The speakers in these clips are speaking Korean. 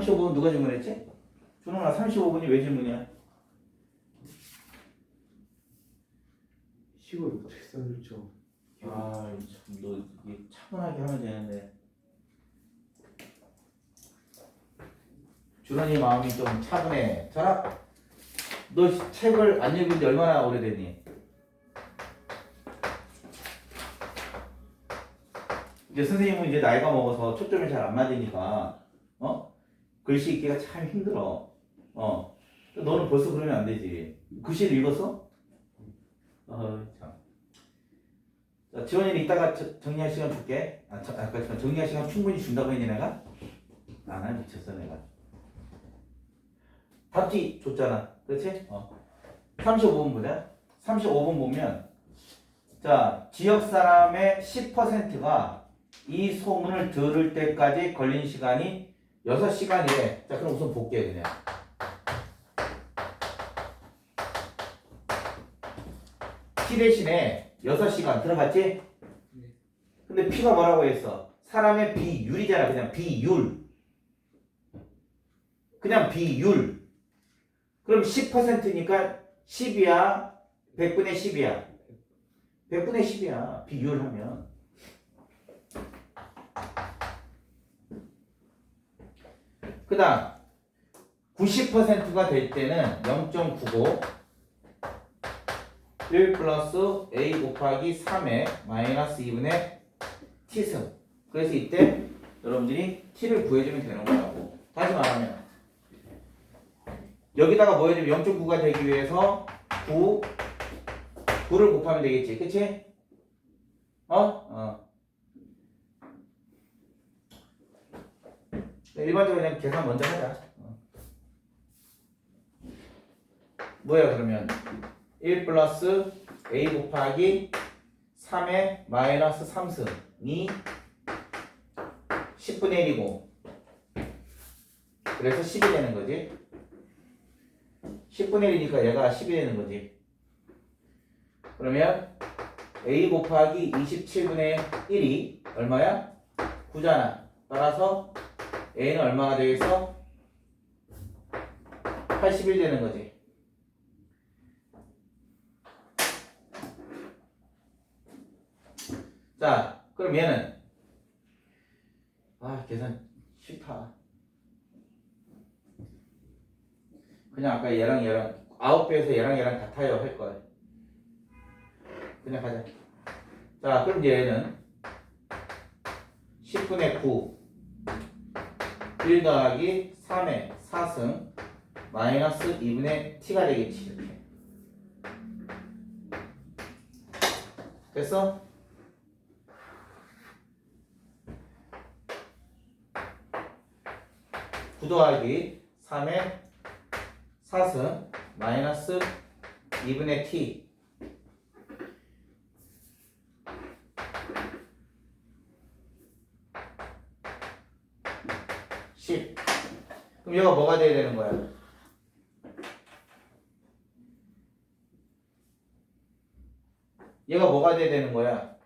35분 누가 질문했지? 준호나 35분이 왜 질문이야? 식을 어떻게 써줬죠? 아, 참, 너 이게 차분하게 하면 되는데. 준원이 마음이 좀 차분해. 저라, 너 책을 안 읽은 지 얼마나 오래됐니? 이제 선생님은 이제 나이가 먹어서 초점이 잘 안 맞으니까, 어? 글씨 읽기가 참 힘들어. 어. 너는 벌써 그러면 안 되지. 글씨를 읽었어? 어, 참. 자, 지원이는 이따가 저- 정리할 시간 줄게. 아, 저, 아까 저 정리할 시간 충분히 준다고 했니 내가? 아, 난 미쳤어 내가. 답지 줬잖아. 그렇지? 어. 35분 보자. 35분 보면 자, 지역 사람의 10%가 이 소문을 들을 때까지 걸린 시간이 6시간이래. 자, 그럼 우선 볼게 그냥. T 대신에 6시간 들어갔지? 근데 P가 뭐라고 했어? 사람의 비율이잖아. 그냥 비율. 그냥 비율. 그럼 10%니까 10이야? 100분의 10이야? 100분의 10이야. 비율 하면. 그 다음 90%가 될 때는 0.95 1 플러스 a 곱하기 3의 마이너스 2분의 t승 그래서 이때 여러분들이 t를 구해주면 되는 거라고 다시 말하면 여기다가 뭐 해야 되면 0.9가 되기 위해서 9 9를 곱하면 되겠지 그치? 어? 어 네, 일반적으로 그냥 계산 먼저 하자. 어. 뭐야 그러면? 1 플러스 a 곱하기 3의 마이너스 3승이 10분의 1이고 그래서 10이 되는 거지. 10분의 1이니까 얘가 10이 되는 거지. 그러면 a 곱하기 27분의 1이 얼마야? 9잖아. 따라서 a는 얼마가 되겠어? 81 되는 거지 자, 그럼 얘는 아 계산 싫다. 그냥 아까 얘랑 얘랑 아홉 배에서 얘랑 얘랑 같아요 할 걸. 그냥 가자. 자, 그럼 얘는 10분의 9 1 더하기 3의 4승 마이너스 2분의 t가 되겠지 이렇게. 됐어? 구 더하기 3의 4승 마이너스 2분의 t 십 그럼 얘가 뭐가 돼야 되는 거야? 얘가 뭐가 돼야 되는 거야?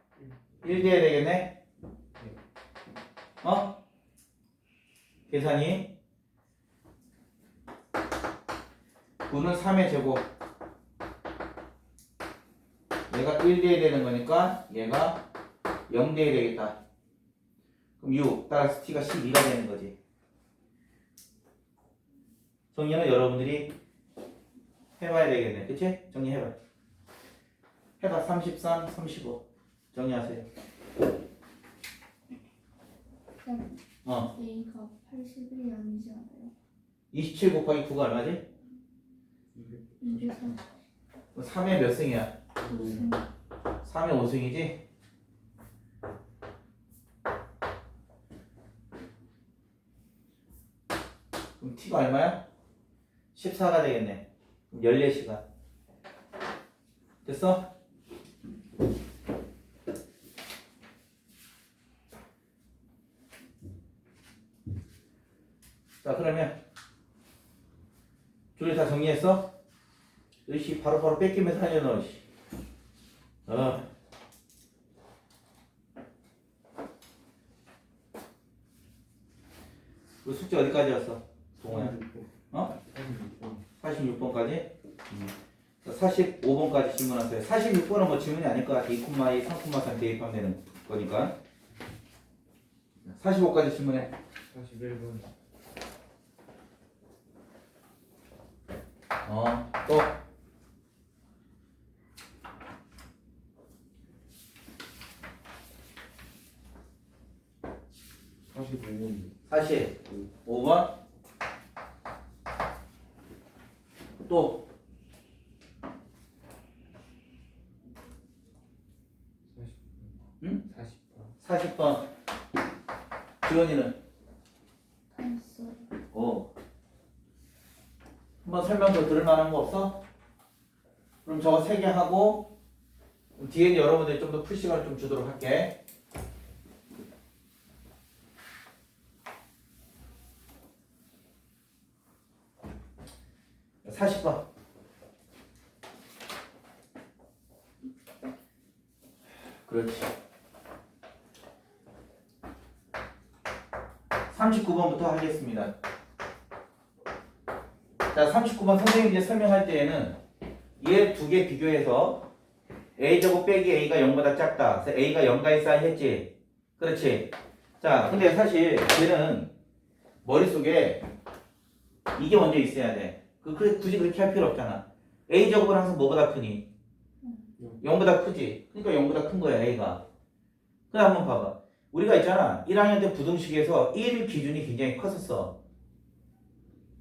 1 돼야 되겠네? 어? 계산이 9는 3의 제곱 얘가 1 돼야 되는 거니까 얘가 0 돼야 되겠다 그럼 6 따라서 t가 12가 되는 거지 정리는 여러분들이 해봐야 되겠네 그치? 정리해봐 해봐 33, 35 정리하세요 쌤, 어 A가 81이 아니지 않아요? 27 곱하기 9가 얼마지? 230. 3의 몇 승이야? 3의 5승이지? 그럼 t가 얼마야? 14가 되겠네. 그럼 14시간. 됐어? 자, 그러면 줄이 다 정리했어? 으씨, 바로바로 뺏기면서 하냐, 너, 씨. 어. 그 숙제 어디까지였어? 동호야. 46번. 어? 46번. 46번까지? 45번까지 질문하세요. 46번은 뭐 질문이 아닐 것 같아. 2,2, 3,3 대입하면 되는 거니까. 45까지 질문해. 41번. 어, 또. 45번. 45번. 또. 40번. 응? 40번. 40번. 지원이는? 다 했어요. 어. 한번 설명 더 들을 만한 거 없어? 그럼 저거 세 개 하고 그럼 뒤에 여러분들이 좀 더 풀 시간을 좀 주도록 할게. 사십 번 그렇지. 39번부터 하겠습니다. 자, 39번 선생님이 이제 설명할 때에는 얘 두 개 비교해서 a제곱 빼기 a가 0보다 작다. 그래서 a가 0가의 사이 했지. 그렇지. 자, 근데 사실 얘는 머릿속에 이게 먼저 있어야 돼. 그, 그 굳이 그렇게 할 필요 없잖아. a제곱은 항상 뭐보다 크니? 0보다 크지. 그러니까 0보다 큰 거야, a가. 그래 한번 봐봐. 우리가 있잖아. 1학년 때 부등식에서 1 기준이 굉장히 컸었어.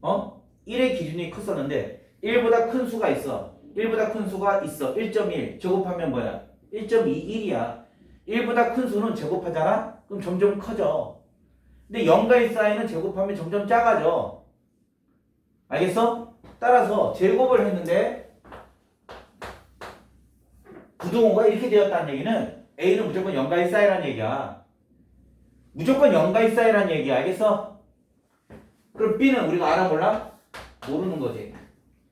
어? 1의 기준이 컸었는데 1보다 큰 수가 있어. 1보다 큰 수가 있어. 1.1 제곱하면 뭐야? 1.21이야. 1보다 큰 수는 제곱하잖아? 그럼 점점 커져. 근데 0가의 사이는 제곱하면 점점 작아져. 알겠어? 따라서 제곱을 했는데 부등호가 이렇게 되었다는 얘기는 A는 무조건 0가의 사이라는 얘기야. 무조건 0가의 사이라는 얘기야. 알겠어? 그럼 B는 우리가 알아 몰라? 모르는 거지.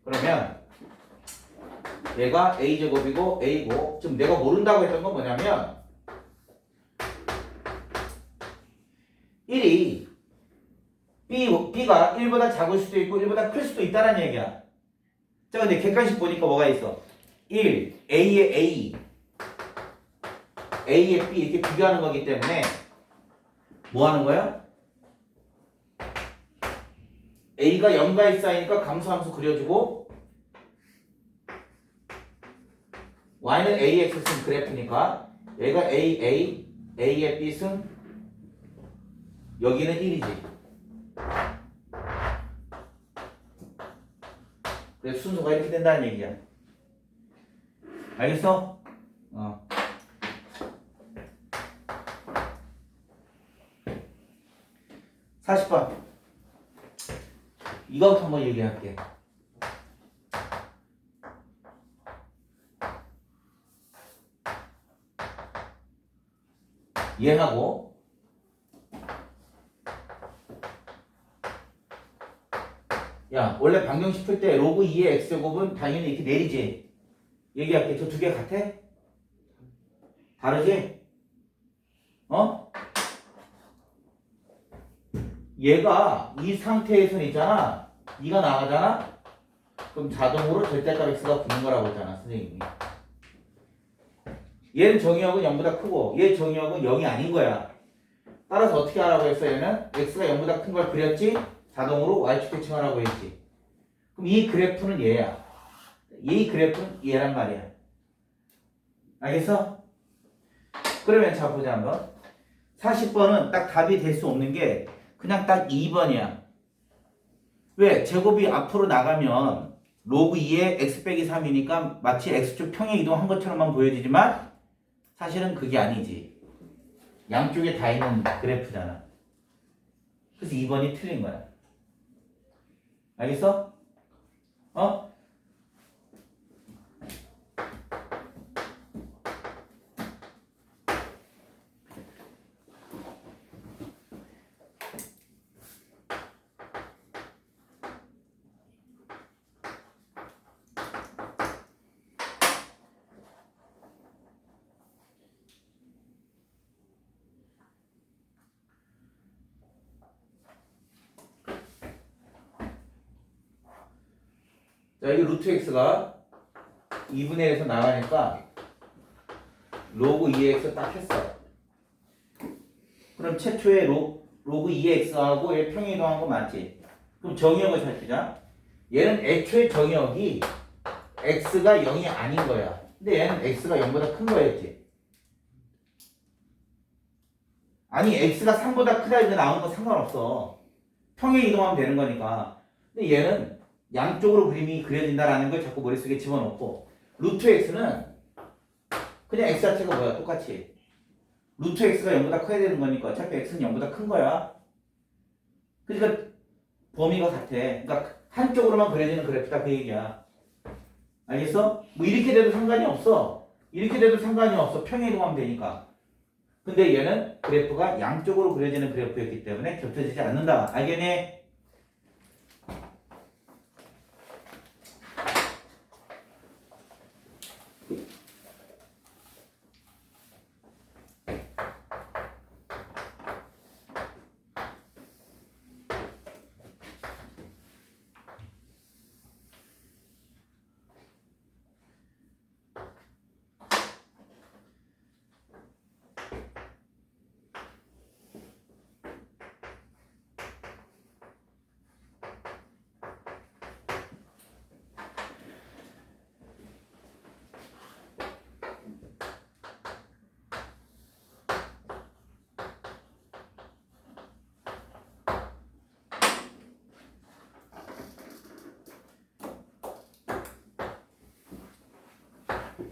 그러면 얘가 a제곱이고 a고 지금 내가 모른다고 했던 건 뭐냐면 1이 b, b가 1보다 작을 수도 있고 1보다 클 수도 있다는 얘기야. 자 근데 객관식 보니까 뭐가 있어? 1, a의 a, a의 b 이렇게 비교하는 거기 때문에 뭐 하는 거야? A가 0가에 쌓이니까 감소함수 그려주고 y는 ax 쓴 그래프니까 얘가 a, a, a의 b 쓴 여기는 1이지 그래서 순서가 이렇게 된다는 얘기야 알겠어? 어. (40번) 이거부터 한번 얘기할게. 얘하고 야 원래 방정식 풀때 로그 2의 x제곱은 당연히 이렇게 내리지 얘기할게 저 두 개 같아? 다르지? 어? 얘가 이 상태에서 있잖아. 이가 나가잖아. 그럼 자동으로 절대값 x가 붙는 거라고 했잖아, 선생님이. 얘는 정의역은 0보다 크고 얘 정의역은 0이 아닌 거야. 따라서 어떻게 하라고 했어, 얘는? x가 0보다 큰 걸 그렸지? 자동으로 y축 대칭하라고 했지. 그럼 이 그래프는 얘야. 이 그래프는 얘란 말이야. 알겠어? 그러면 자 보자 한번. 40번은 딱 답이 될 수 없는 게 그냥 딱 2번이야. 왜? 제곱이 앞으로 나가면 로그 2의 x 빼기 3이니까 마치 x축 평행 이동한 것처럼만 보여지지만 사실은 그게 아니지. 양쪽에 다 있는 그래프잖아. 그래서 2번이 틀린 거야. 알겠어? 어? 자, 이 루트 x가 2분의 1에서 나가니까 로그 2x 딱 했어. 그럼 최초에 로, 로그 2x하고 얘 평행이동한 거 맞지? 그럼 정의역을 살피자. 얘는 애초에 정의역이 x가 0이 아닌 거야. 근데 얘는 x가 0보다 큰 거였지. 아니 x가 3보다 크다 이거 나오는 거 상관없어. 평행 이동하면 되는 거니까. 근데 얘는 양쪽으로 그림이 그려진다라는 걸 자꾸 머릿속에 집어넣고 루트 x는 그냥 x 자체가 뭐야 똑같이 루트 x가 0보다 커야 되는 거니까 어차피 x는 0보다 큰 거야. 그러니까 범위가 같아. 그러니까 한쪽으로만 그려지는 그래프다 그 얘기야. 알겠어? 뭐 이렇게 돼도 상관이 없어. 이렇게 돼도 상관이 없어. 평행 이동하면 되니까. 근데 얘는 그래프가 양쪽으로 그려지는 그래프였기 때문에 겹쳐지지 않는다. 알겠니? 자,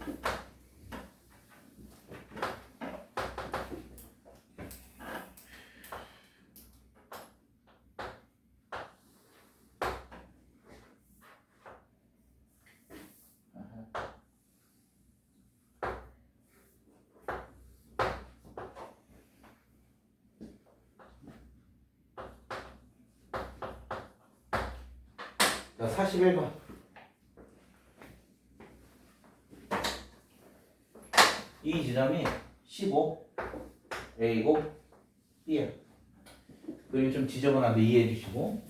41번. 이 지점이 15, A고 B야. 그림 좀 지저분한데 이해해 주시고.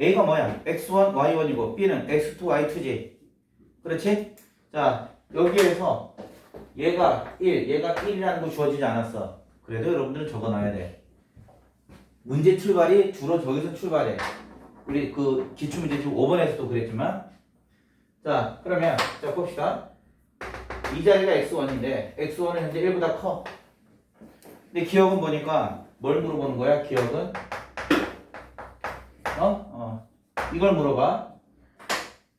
A가 뭐야? X1, Y1이고 B는 X2, Y2지. 그렇지? 자, 여기에서 얘가 1, 얘가 1이라는 거 주어지지 않았어. 그래도 여러분들은 적어놔야 돼. 문제 출발이 주로 저기서 출발해. 우리 그 기출문제 지금 5번에서도 그랬지만 자 그러면 자 봅시다. 이 자리가 x1인데 x1은 현재 1보다 커. 근데 기억은 보니까 뭘 물어보는 거야? 기억은 어? 어. 이걸 물어봐.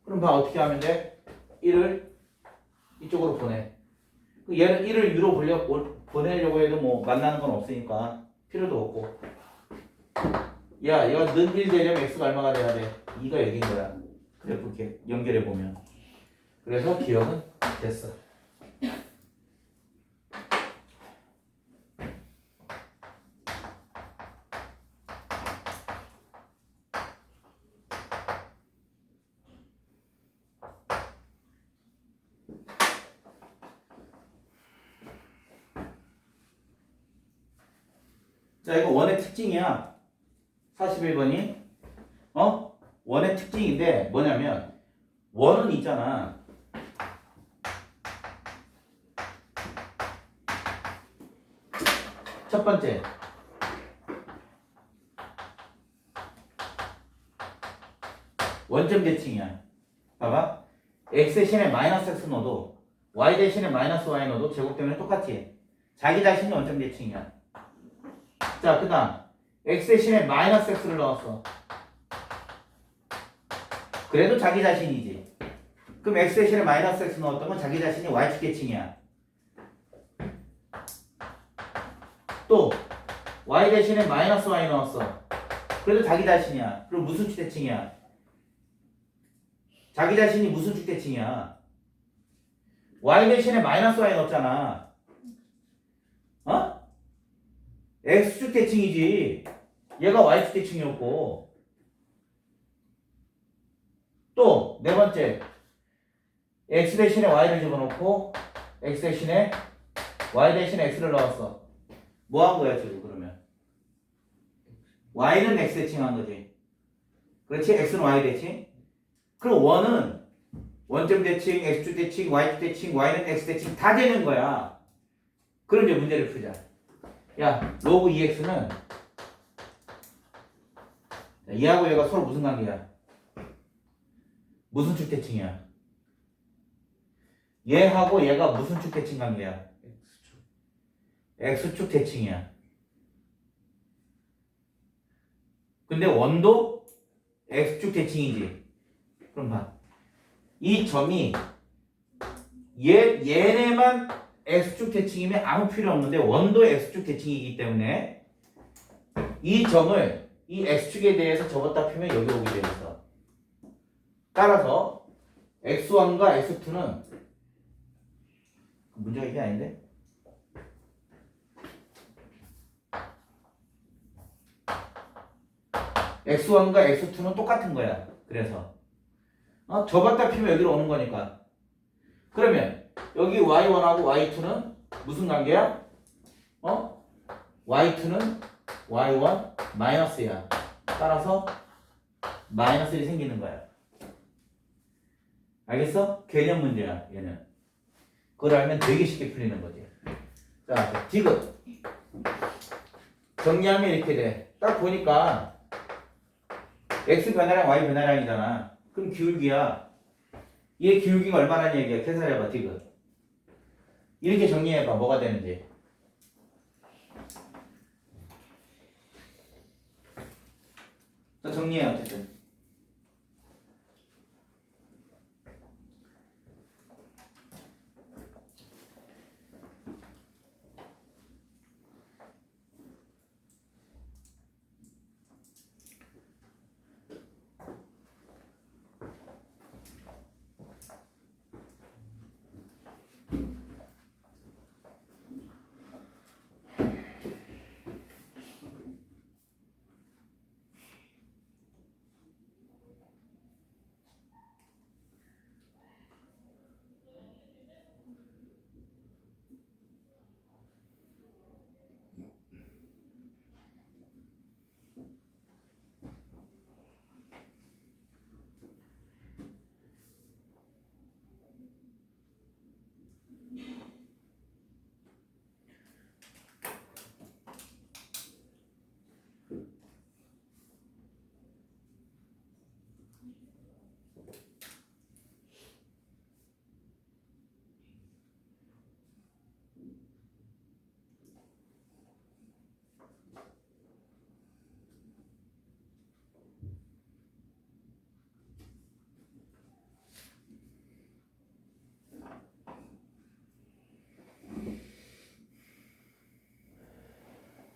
그럼 봐 어떻게 하면 돼? 1을 이쪽으로 보내. 그 얘는 1을 위로 보려, 보내려고 해도 뭐 만나는 건 없으니까 필요도 없고 야, 얘가 는 1 되려면 x가 얼마가 돼야 돼? 2가 여기인 거야. 이렇게 연결해 보면. 그래서 기억은 됐어. 자, 이거 원의 특징이야. 41번이 어? 원의 특징인데 뭐냐면 원은 있잖아. 첫 번째 원점 대칭이야. 봐봐. x 대신에 마이너스 x 넣어도 y 대신에 마이너스 y 넣어도 제곱되면 똑같지. 자기 자신이 원점 대칭이야. 자, 그 다음 x 대신에 마이너스 x를 넣었어. 그래도 자기 자신이지. 그럼 x 대신에 마이너스 x 넣었던 건 자기 자신이 y축 계층이야. 또 y 대신에 마이너스 y 넣었어. 그래도 자기 자신이야. 그럼 무슨 축 대칭이야? 자기 자신이 무슨 축 대칭이야? y 대신에 마이너스 y 넣었잖아. 어? x축 대칭이지. 얘가 y축 대칭이었고. 또 네 번째 x 대신에 y를 집어넣고 x 대신에 y 대신에 x를 넣었어. 뭐 한 거야 지금 그러면? y는 x 대칭한 거지. 그렇지? x는 y 대칭. 그럼 원은 원점 대칭, x축 대칭, y축 대칭, y는 x 대칭 다 되는 거야. 그럼 이제 문제를 풀자. 야, 로그 2x는 얘하고 얘가 서로 무슨 관계야? 무슨 축 대칭이야? 얘하고 얘가 무슨 축 대칭 관계야? X축. x축 대칭이야. 근데 원도 x축 대칭이지. 그럼 봐. 이 점이 얘 얘네만 x축 대칭이면 아무 필요 없는데 원도 x축 대칭이기 때문에 이 점을 이 x축에 대해서 접었다 펴면 여기 오게 돼 있어. 따라서 x1과 x2는 문제가 이게 아닌데? x1과 x2는 똑같은 거야. 그래서 어, 접었다 피면 여기로 오는 거니까. 그러면 여기 y1하고 y2는 무슨 관계야? 어? y2는 y1 마이너스야. 따라서 마이너스 1이 생기는 거야. 알겠어? 개념 문제야, 얘는. 그걸 알면 되게 쉽게 풀리는 거지. 자, 디귿. 정리하면 이렇게 돼. 딱 보니까 x 변화량 y 변화량이잖아. 그럼 기울기야. 얘 기울기가 얼마나 얘기야? 계산해봐, 디귿. 이렇게 정리해봐, 뭐가 되는지. 자, 정리해, 어쨌든.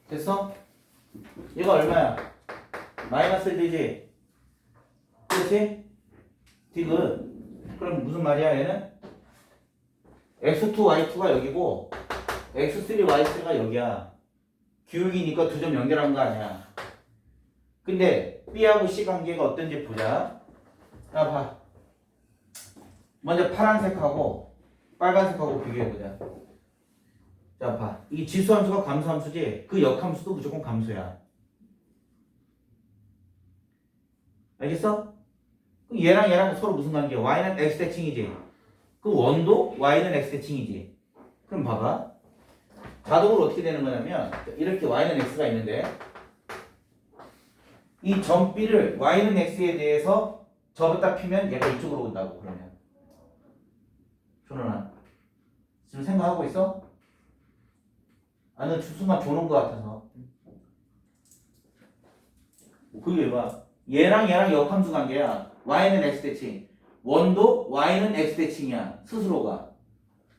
됐어? 얘가 얼마야? 마이너스 1 되지? 그렇지? 디귿 그럼 무슨 말이야 얘는? x2, y2가 여기고 x3, y3가 여기야 기울기니까 두 점 연결한 거 아니야 근데 B하고 C 관계가 어떤지 보자 자 봐. 먼저 파란색하고 빨간색하고 비교해보자 자, 봐. 이 지수함수가 감수함수지. 그 역함수도 무조건 감수야. 알겠어? 그럼 얘랑 얘랑 서로 무슨 관계야? y는 x 대칭이지. 그 원도 y는 x 대칭이지. 그럼 봐봐. 자동으로 어떻게 되는 거냐면 이렇게 y는 x가 있는데 이 점 b를 y는 x에 대해서 접었다 피면 얘가 이쪽으로 온다고 그러면. 준호아 지금 생각하고 있어? 나는 순간 조는 것 같아서. 그게 봐. 얘랑 얘랑 역함수 관계야. y는 x 대칭. 원도 y는 x 대칭이야. 스스로가.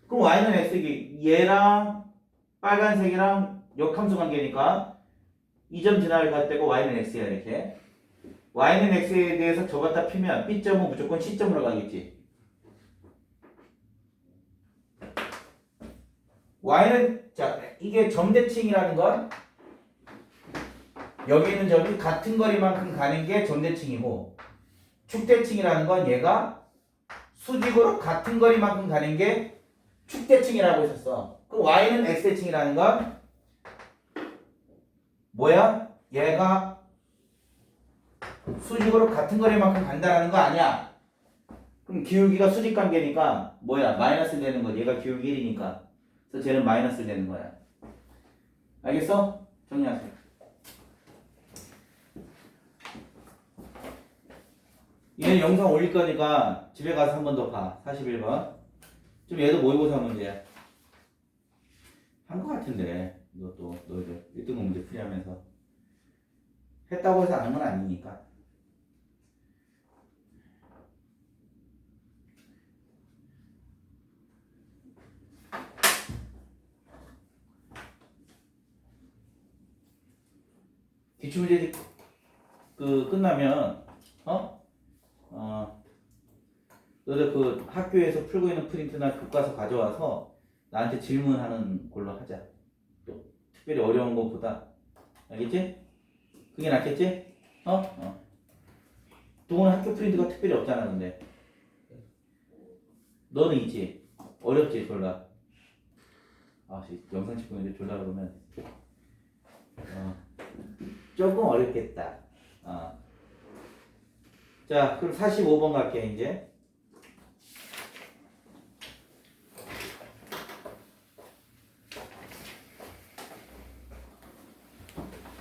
그럼 y는 x기 얘랑 빨간색이랑 역함수 관계니까 이 점 지나를 갈 때고 y는 x야 이렇게. y는 x에 대해서 접었다 피면 b점은 무조건 c점으로 가겠지. y는 자 이게 점대칭이라는 건 여기 있는 점이 같은 거리만큼 가는 게 점대칭이고 축대칭이라는 건 얘가 수직으로 같은 거리만큼 가는 게 축대칭이라고 했었어. 그 y는 x대칭이라는 건 뭐야? 얘가 수직으로 같은 거리만큼 간다라는 거 아니야. 그럼 기울기가 수직 관계니까 뭐야? 마이너스 되는 거. 얘가 기울기 1이니까. 그래서 쟤는 마이너스 되는 거야. 알겠어? 정리하세요. 얘는 영상 올릴 거니까 집에 가서 한 번 더 봐. 41번. 좀 얘도 모의고사 문제야. 한 거 같은데 이것도 너희들 1등급 문제 풀이하면서 했다고 해서 아는 건 아니니까. 기출문제 그 끝나면 어? 어 너희들 그 학교에서 풀고 있는 프린트나 교과서 가져와서 나한테 질문하는 걸로 하자. 또 특별히 어려운 것보다 알겠지? 그게 낫겠지? 어? 어. 동은 학교 프린트가 특별히 없잖아 근데 너는 있지? 어렵지 졸라 아 씨, 영상 찍고 있는데 졸라 그러면 어, 조금 어렵겠다. 어. 자 그럼 45번 갈게 이제.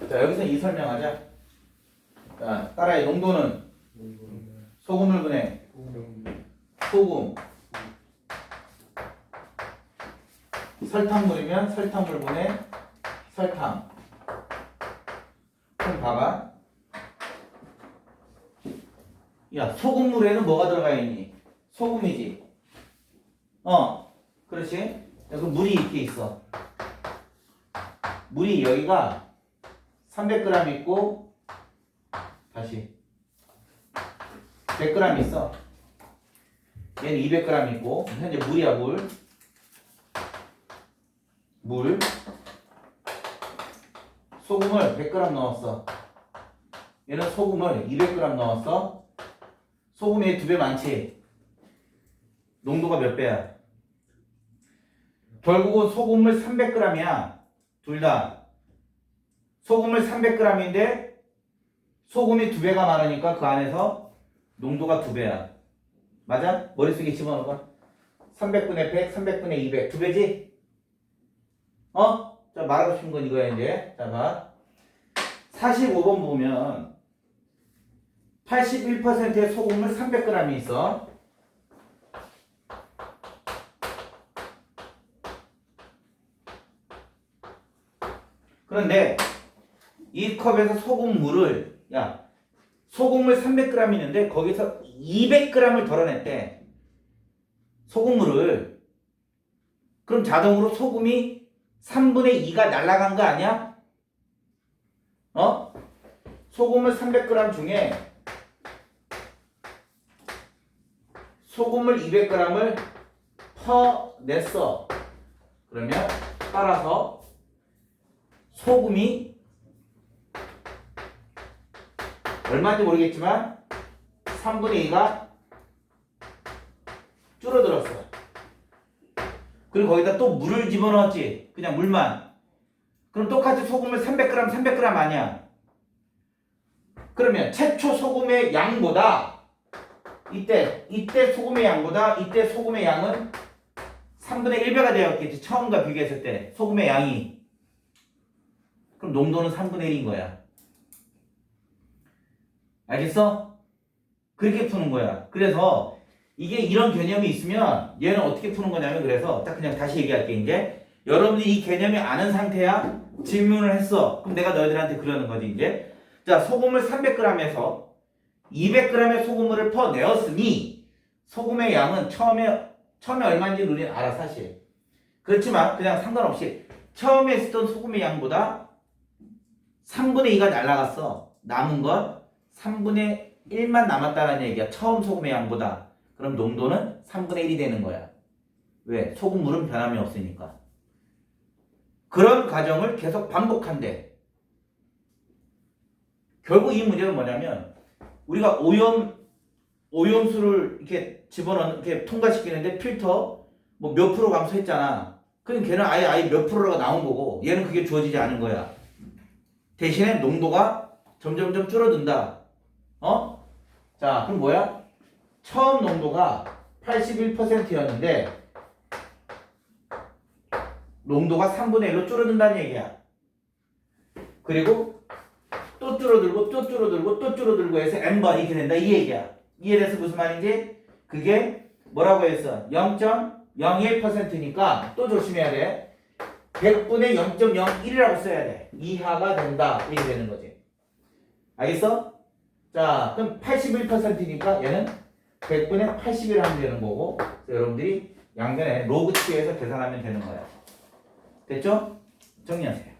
자 여기서 이 설명하자. 자 따라해 농도는? 소금을 분해. 소금. 설탕물이면 설탕물 분해 설탕 그럼 봐봐. 야 소금물에는 뭐가 들어가 있니? 소금이지. 어 그렇지? 여기 물이 이렇게 있어. 물이 여기가 300g 있고 다시. 100g 있어. 얘는 200g 있고 현재 물이야 물. 물. 소금을 100g 넣었어. 얘는 소금을 200g 넣었어. 소금이 두 배 많지? 농도가 몇 배야? 결국은 소금물 300g이야. 둘 다. 소금을 300g인데 소금이 두 배가 많으니까 그 안에서 농도가 두 배야. 맞아? 머릿속에 집어넣어봐. 300분의 100, 300분의 200. 두 배지? 어? 자, 말하고 싶은 건 이거야, 이제. 자, 봐. 45번 보면 81%의 소금물 300g이 있어. 그런데 이 컵에서 소금물을 야 소금물 300g 있는데 거기서 200g을 덜어냈대. 소금물을 그럼 자동으로 소금이 3분의 2가 날아간 거 아니야? 어? 소금을 300g 중에 소금을 200g을 퍼냈어. 그러면 따라서 소금이 얼마인지 모르겠지만 3분의 2가 줄어들었어. 그리고 거기다 또 물을 집어넣었지. 그냥 물만. 그럼 똑같이 소금을 300g, 300g 아니야. 그러면 최초 소금의 양보다 이때 이때 소금의 양보다 이때 소금의 양은 3분의 1배가 되었겠지. 처음과 비교했을 때 소금의 양이 그럼 농도는 3분의 1인 거야. 알겠어? 그렇게 푸는 거야. 그래서 이게 이런 개념이 있으면 얘는 어떻게 푸는 거냐면 그래서 딱 그냥 다시 얘기할게 이제 여러분이 이 개념이 아는 상태야? 질문을 했어. 그럼 내가 너희들한테 그러는 거지 이제. 자 소금을 300g에서 200g의 소금물을 퍼내었으니 소금의 양은 처음에 처음에 얼마인지 우리는 알아 사실 그렇지만 그냥 상관없이 처음에 쓰던 소금의 양보다 3분의 2가 날라갔어. 남은 건 3분의 1만 남았다는 얘기야. 처음 소금의 양보다 그럼 농도는 3분의 1이 되는 거야. 왜? 소금물은 변함이 없으니까. 그런 과정을 계속 반복한대. 결국 이 문제는 뭐냐면 우리가 오염 오염수를 이렇게 집어넣는 이렇게 통과시키는데 필터 뭐 몇 프로 감소했잖아. 그럼 걔는 아예 아예 몇 프로가 나온 거고 얘는 그게 주어지지 않은 거야. 대신에 농도가 점점점 줄어든다. 어? 자, 그럼 뭐야? 처음 농도가 81%였는데 농도가 3분의 1로 줄어든다는 얘기야. 그리고 또 줄어들고 또 줄어들고 또 줄어들고 해서 n번 이렇게 된다 이 얘기야. 이해돼서 무슨 말인지? 그게 뭐라고 했어? 0.01%니까 또 조심해야 돼. 100분의 0.01이라고 써야 돼. 이하가 된다. 이렇게 되는 거지. 알겠어? 자, 그럼 81%니까 얘는 100분의 81 하면 되는 거고 여러분들이 양변에 로그 취해서 계산하면 되는 거야. 됐죠? 정리하세요.